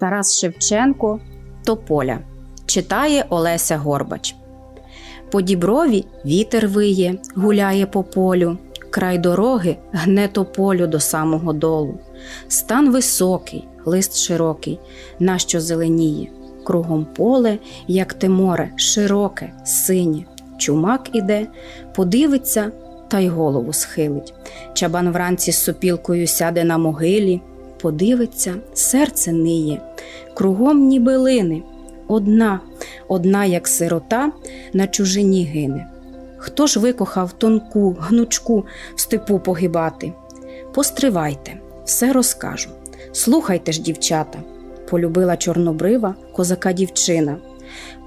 Тарас Шевченко Тополя читає Олеся Горбач. По діброві вітер виє, гуляє по полю, край дороги гне тополю до самого долу. Стан високий, лист широкий, нащо зеленіє, кругом поле, як те море, широке, синє. Чумак іде, подивиться та й голову схилить. Чабан вранці з сопілкою сяде на могилі, подивиться, серце ниє, кругом ніби лини. Одна, одна, як сирота, на чужині гине. Хто ж викохав тонку, гнучку в степу погибати? Постривайте, все розкажу. Слухайте ж, дівчата, полюбила чорнобрива козака дівчина.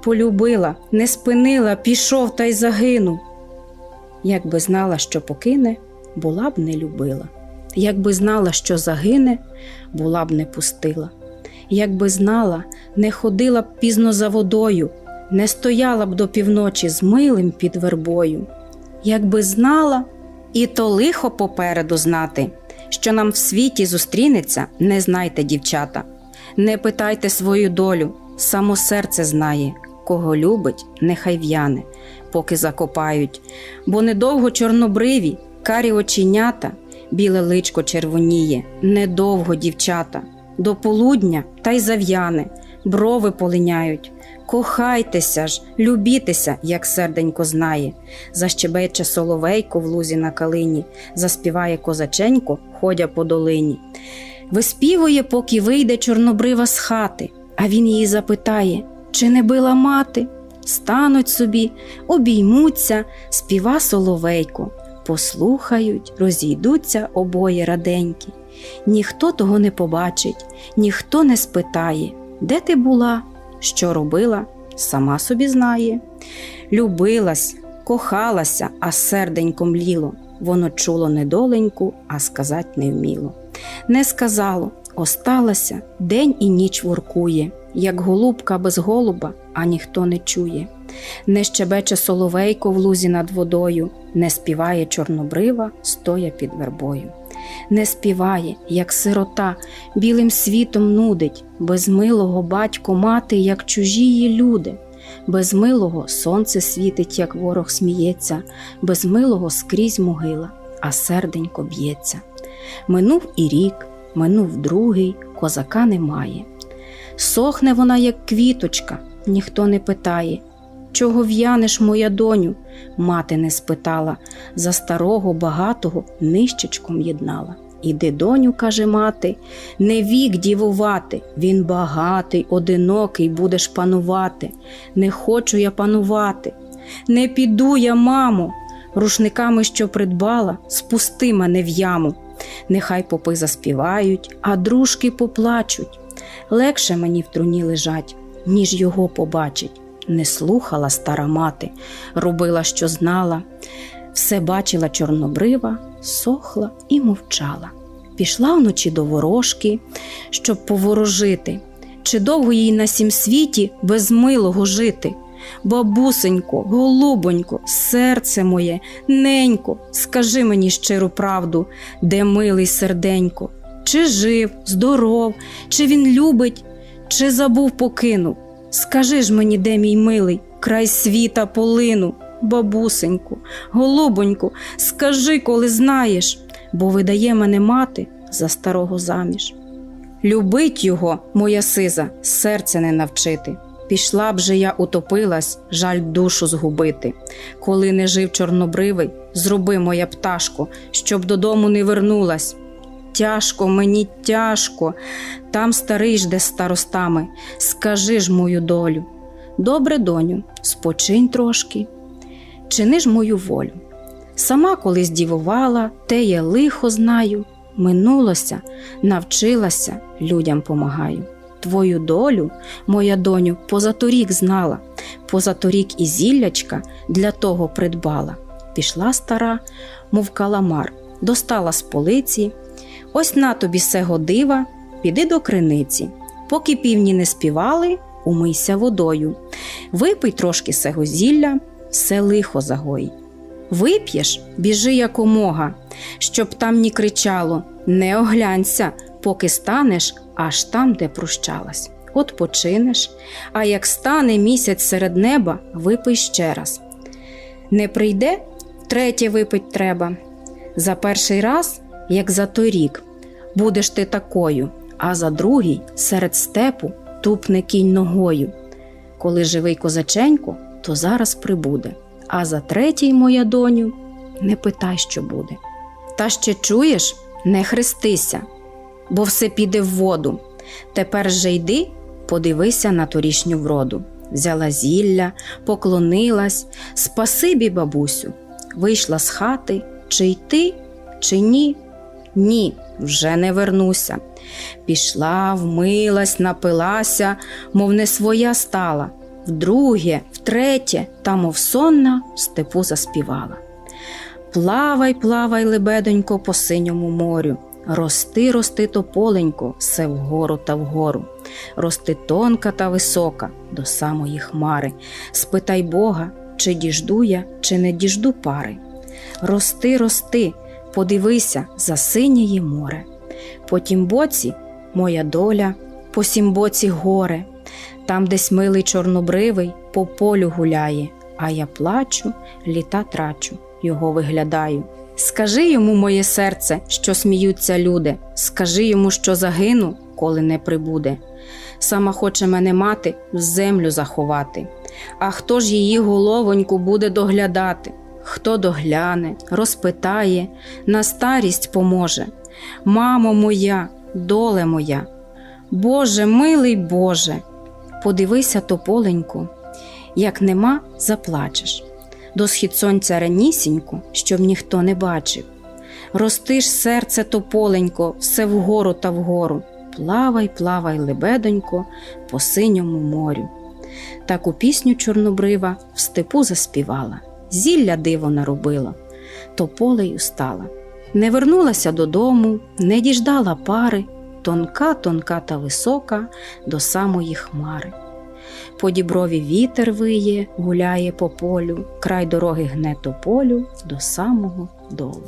Полюбила, не спинила, пішов та й загинув. Якби знала, що покине, була б не любила. Якби знала, що загине, була б не пустила. Якби знала, не ходила б пізно за водою, не стояла б до півночі з милим під вербою. Якби знала, і то лихо попереду знати, що нам в світі зустрінеться, не знайте, дівчата. Не питайте свою долю, само серце знає, кого любить, нехай в'яне, поки закопають, бо недовго чорнобриві, карі оченята, біле личко червоніє, недовго, дівчата, до полудня та й зав'яне, брови полиняють. Кохайтеся ж, любітеся, як серденько знає. Защебече соловейко в лузі на калині, заспіває козаченько, ходя по долині. Виспівує, поки вийде чорнобрива з хати, а він її запитає, чи не била мати? Стануть собі, обіймуться, співа соловейко, послухають, розійдуться обоє раденькі. Ніхто того не побачить, ніхто не спитає, де ти була, що робила, сама собі знає. Любилась, кохалася, а серденько мліло. Воно чуло недоленьку, а сказать не вміло. Не сказало, осталася, день і ніч воркує, як голубка без голуба, а ніхто не чує. Не щебече соловейко в лузі над водою, не співає чорнобрива, стоя під вербою. Не співає, як сирота, білим світом нудить, без милого батько мати, як чужії люди. Без милого сонце світить, як ворог сміється, без милого скрізь могила, а серденько б'ється. Минув і рік, минув другий, козака немає. Сохне вона, як квіточка, ніхто не питає. Чого в'янеш, моя доню? Мати не спитала, за старого багатого нищечком єднала. Іди, доню, каже мати, не вік дівувати, він багатий, одинокий, будеш панувати. Не хочу я панувати, не піду я, мамо, рушниками, що придбала, спусти мене в яму. Нехай попи заспівають, а дружки поплачуть. Легше мені в труні лежать, ніж його побачить. Не слухала стара мати, робила, що знала. Все бачила чорнобрива, сохла і мовчала. Пішла вночі до ворожки, щоб поворожити, чи довго їй на сім світі без милого жити. Бабусенько, голубонько, серце моє, ненько, скажи мені щиру правду, де милий серденько, чи жив, здоров, чи він любить, чи забув покинув. Скажи ж мені, де мій милий, край світа полину, бабусеньку, голубоньку, скажи, коли знаєш, бо видає мене мати за старого заміж. Любить його, моя сиза, серце не навчити. Пішла б же я утопилась, жаль душу згубити. Коли не жив чорнобривий, зроби моя пташко, щоб додому не вернулась. Тяжко мені тяжко, там старий жде з старостами. Скажи ж мою долю. Добре, доню, спочинь трошки, чини ж мою волю. Сама колись дівувала, те я лихо знаю. Минулося, навчилася, людям помагаю. Твою долю, моя доню, позаторік знала, позаторік і зіллячка для того придбала. Пішла стара, мов каламар, достала з полиці. Ось на тобі сего дива, піди до криниці. Поки півні не співали, умийся водою. Випий трошки сего зілля, все лихо загой. Вип'єш, біжи якомога, щоб там ні кричало, не оглянься, поки станеш, аж там, де прощалась. От починеш, а як стане місяць серед неба, випий ще раз. Не прийде, третє випить треба. За перший раз, як за той рік, будеш ти такою, а за другий серед степу тупне кінь ногою. Коли живий козаченько, то зараз прибуде, а за третій, моя доню, не питай, що буде. Та ще чуєш, не хрестися, бо все піде в воду. Тепер же йди, подивися на торішню вроду. Взяла зілля, поклонилась, спасибі, бабусю, вийшла з хати, чи йти, чи ні? Ні, вже не вернуся. Пішла, вмилась, напилася, мов не своя стала. Вдруге, втретє, та мов сонна в степу заспівала. Плавай, плавай, лебедонько, по синьому морю. Рости, рости тополенько, все вгору та вгору. Рости тонка та висока до самої хмари. Спитай Бога, чи діжду я, чи не діжду пари. Рости, рости, подивися за синєє море. По тім боці моя доля, по сім боці горе. Там, десь милий чорнобривий, по полю гуляє, а я плачу, літа трачу, його виглядаю. Скажи йому, моє серце, що сміються люди, скажи йому, що загину, коли не прибуде. Сама хоче мене мати в землю заховати. А хто ж її головоньку буде доглядати? Хто догляне, розпитає, на старість поможе. Мамо моя, доле моя, Боже, милий Боже, подивися тополеньку, як нема, заплачеш. До схід сонця ранісінько, щоб ніхто не бачив. Рости ж серце тополенько, все вгору та вгору. Плавай, плавай, лебедонько, по синьому морю. Таку пісню чорнобрива в степу заспівала, зілля диво наробила, тополею стала. Не вернулася додому, не діждала пари, тонка, тонка та висока до самої хмари. По діброві вітер виє, гуляє по полю, край дороги гне тополю до самого долу.